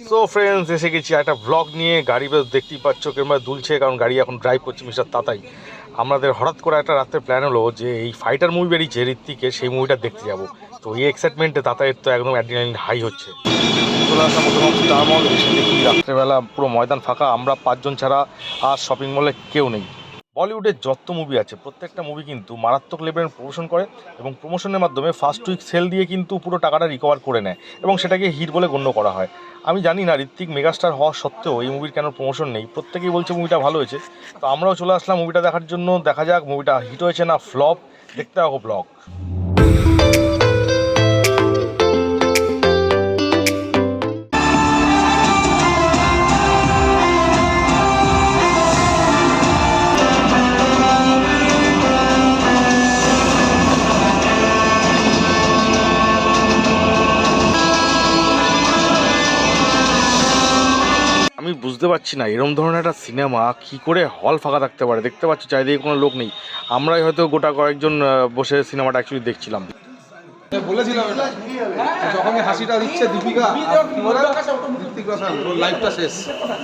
So friends এসে গেছি। একটা ব্লগ নিয়ে, গাড়ি বেশ দেখতেই পাচ্ছ, কিংবা দুলছে, কারণ গাড়ি এখন ড্রাইভ করছে মিস্টার তাতাই। আমাদের হঠাৎ করে একটা রাতের প্ল্যান হলো যে, এই ফাইটার মুভি বেরিয়েছে, ঋত্বিকে, সেই মুভিটা দেখতে যাব। তো এই এক্সাইটমেন্টে তাতাইয়ের তো একদম অ্যাড্রিনালিন হাই হচ্ছে। রাত্রেবেলা পুরো ময়দান ফাঁকা, আমরা পাঁচজন ছাড়া আর শপিং মলে কেউ নেই। বলিউডের যত মুভি আছে, প্রত্যেকটা মুভি কিন্তু মারাত্মক লেভেলের প্রমোশন করে এবং প্রমোশনের মাধ্যমে ফার্স্ট উইক সেল দিয়ে কিন্তু পুরো টাকাটা রিকভার করে নেয় এবং সেটাকে হিট বলে গণ্য করা হয়। আমি জানি না ঋত্বিক মেগাস্টার হওয়া সত্ত্বেও এই মুভির কেন প্রমোশন নেই, প্রত্যেকেই বলছে মুভিটা ভালো হয়েছে। তো আমরাও চলে আসলাম মুভিটা দেখার জন্য, দেখা যাক মুভিটা হিট হয়েছে না ফ্লপ দেখতে হবে ব্লগ বুঝতে পারছি না, এরম ধরনের একটা সিনেমা কি করে হল ফাঁকা থাকতে পারে? দেখতে পাচ্ছি, চারিদিকে কোনো লোক নেই। আমরাই হয়তো গোটা কয়েকজন বসে সিনেমাটা অ্যাকচুয়ালি দেখছিলাম। বলেছিলাম এটা। যখনই হাসিটা দিচ্ছে দীপিকা আর কি ঋত্বিক রোশন লাইফটা শেষ।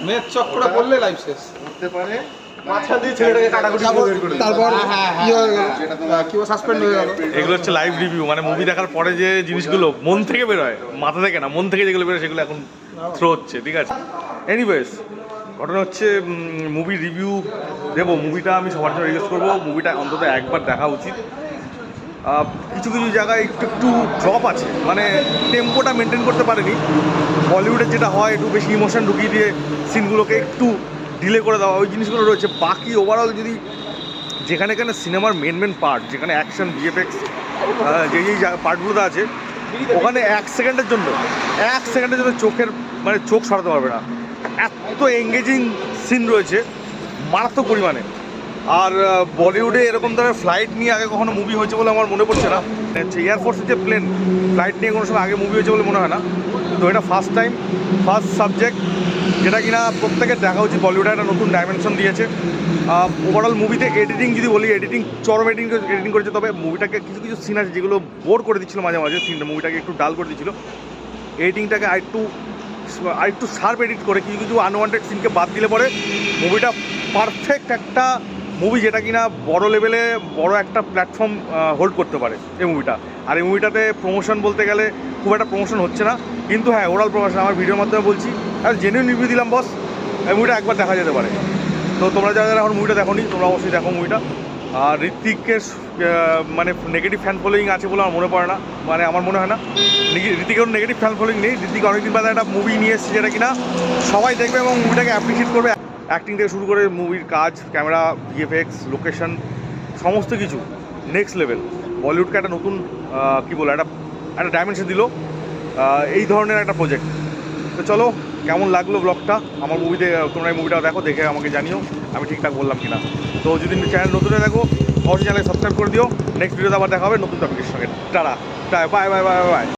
মেয়ের চক্করটা পড়লে লাইফ শেষ। তারপর কি হয়ে হয়ে গেল। এগুলো হচ্ছে লাইভ রিভিউ মানে মুভি দেখার পরে যে জিনিসগুলো মন থেকে বেরোয় মাথা থেকে না মন থেকে যেগুলো বেরোয় সেগুলো এখন থ্রো হচ্ছে ঠিক আছে? এনিওয়েজ ঘটনা হচ্ছে মুভি রিভিউ দেবো। মুভিটা আমি সবার জন্য রিকোয়েস্ট করব। মুভিটা অন্তত একবার দেখা উচিত। কিছু কিছু জায়গায় একটু একটু ড্রপ আছে। মানে টেম্পোটা মেনটেন করতে পারেনি। বলিউডের যেটা হয়, একটু বেশি ইমোশন ঢুকিয়ে দিয়ে সিনগুলোকে একটু ডিলে করে দেওয়া। ওই জিনিসগুলো রয়েছে। বাকি ওভারঅল যদি যেখানে এখানে সিনেমার মেন মেন পার্ট যেখানে অ্যাকশন ভিএফএক্স যে যেই পার্টগুলোতে আছে, ওখানে এক সেকেন্ডের জন্য, এক সেকেন্ডের জন্য চোখের মানে চোখ সরাতে পারবে না। এত এঙ্গেজিং সিন রয়েছে, মারাত্মক পরিমাণে। আর বলিউডে এরকম ধরনের ফ্লাইট নিয়ে আগে কখনো মুভি হয়েছে বলে আমার মনে পড়ছে না। এয়ারফোর্সের যে প্লেন ফ্লাইট নিয়ে কোনো সময় আগে মুভি হয়েছে বলে মনে হয় না। তো এটা ফার্স্ট টাইম ফার্স্ট সাবজেক্ট যেটা কিনা প্রত্যেকের দেখা উচিত। বলিউডে একটা নতুন ডাইমেনশন দিয়েছে। ওভারঅল মুভিতে এডিটিং যদি বলি এডিটিং চরম এডিটিং এডিটিং করেছে। তবে মুভিটাকে কিছু কিছু সিন আছে যেগুলো বোর করে দিচ্ছিল মাঝে মাঝে। সিনটা মুভিটাকে একটু ডাল করে দিচ্ছিল। এডিটিংটাকে আরেকটু আরেকটু শার্প এডিট করে, কিছু কিছু আনওয়ান্টেড সিনকে বাদ দিলে পরে মুভিটা পারফেক্ট একটা মুভি যেটা কিনা বড় লেভেলে বড় একটা প্ল্যাটফর্ম হোল্ড করতে পারে এই মুভিটা আর এই মুভিটাতে প্রমোশন বলতে গেলে খুব একটা প্রমোশন হচ্ছে না। কিন্তু হ্যাঁ ওরাল প্রমোশন আমার ভিডিওর মাধ্যমে বলছি, আর জেনুইন রিভিউ দিলাম বস এই মুভিটা একবার দেখা যেতে পারে। তো তোমরা যারা যারা এখন মুভিটা দেখো নি তোমরা অবশ্যই দেখো মুভিটা আর ঋত্বিকের মানে নেগেটিভ ফ্যান ফলোয়িং আছে বলে আমার মনে পড়ে না। মানে আমার মনে হয় না। ঋতিকের নেগেটিভ ফ্যান ফলোয়িং নেই। ঋতিক অনেকদিন বাদে একটা মুভি নিয়ে এসেছে যেটা কিনা সবাই দেখবে এবং মুভিটাকে অ্যাপ্রিসিয়েট করবে। অ্যাক্টিং থেকে শুরু করে মুভির কাজ ক্যামেরা ভিএফএক্স লোকেশন সমস্ত কিছু নেক্সট লেভেল বলিউডকে একটা নতুন কি বলে একটা একটা ডাইমেনশন দিল। এই ধরনের একটা প্রজেক্ট তো চলো, কেমন লাগল ব্লগটা আমার মুভিতে তোমরা এই মুভিটা দেখো, দেখে আমাকে জানিও, আমি ঠিকঠাক বললাম কিনা। তো যদি চ্যানেল নতুন হয়ে দেখো অবশ্যই চ্যানেল সাবস্ক্রাইব করে দিও। নেক্সট ভিডিওতে আবার দেখা হবে নতুন টপিকের সঙ্গে। Tata. Bye bye bye bye